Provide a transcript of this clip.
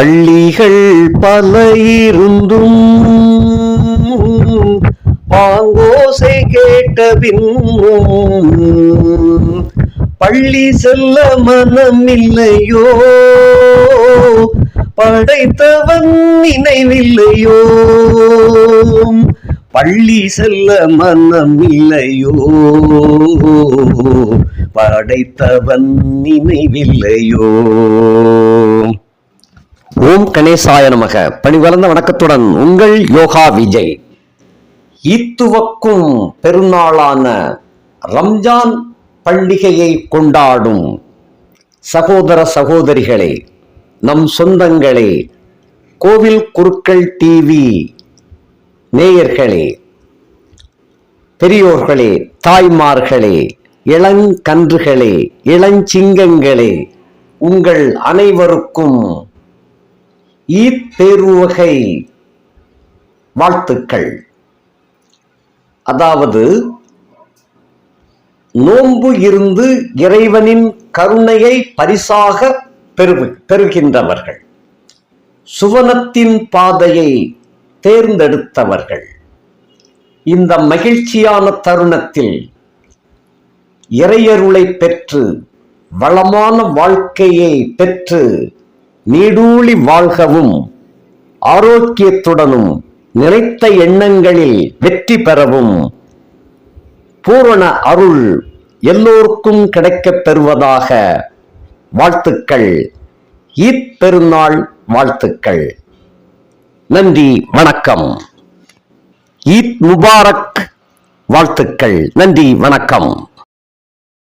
பள்ளிகள் பல இருந்தும் பாங்கோசை கேட்ட பின்னும் பள்ளி செல்ல மனம் இல்லையோ? படைத்தவன் நினைவில்லையோ? பள்ளி செல்ல மனம் இல்லையோ? படைத்தவன் நினைவில்லையோ? கணேசாய நமக. பணிவளர்ந்த வணக்கத்துடன் உங்கள் யோகா விஜய். ஈத்துவக்கும் பெருநாளான ரம்ஜான் பண்டிகையை கொண்டாடும் சகோதர சகோதரிகளே நம் சொந்தங்களே கோவில் குருக்கள் டிவி நேயர்களே பெரியோர்களே தாய்மார்களே இளங்கன்றுகளே இளஞ்சிங்கங்களே உங்கள் அனைவருக்கும் ஈத் பேருவகை வாழ்த்துக்கள். அதாவது நோன்பு இருந்து இறைவனின் கருணையை பரிசாக பெரு பெறுகின்றவர்கள். சுவனத்தின் பாதையை தேர்ந்தெடுத்தவர்கள். இந்த மகிழ்ச்சியான தருணத்தில் இறையருளை பெற்று வளமான வாழ்க்கையை பெற்று நீடூழி வாழ்கவும் ஆரோக்கியத்துடனும் நினைத்த எண்ணங்களில் வெற்றி பெறவும். பூரண அருள் எல்லோருக்கும் கிடைக்கப் பெறுவதாக வாழ்த்துக்கள். ஈத் பெருநாள் வாழ்த்துக்கள். நன்றி வணக்கம். ஈத் முபாரக் வாழ்த்துக்கள். நன்றி வணக்கம்.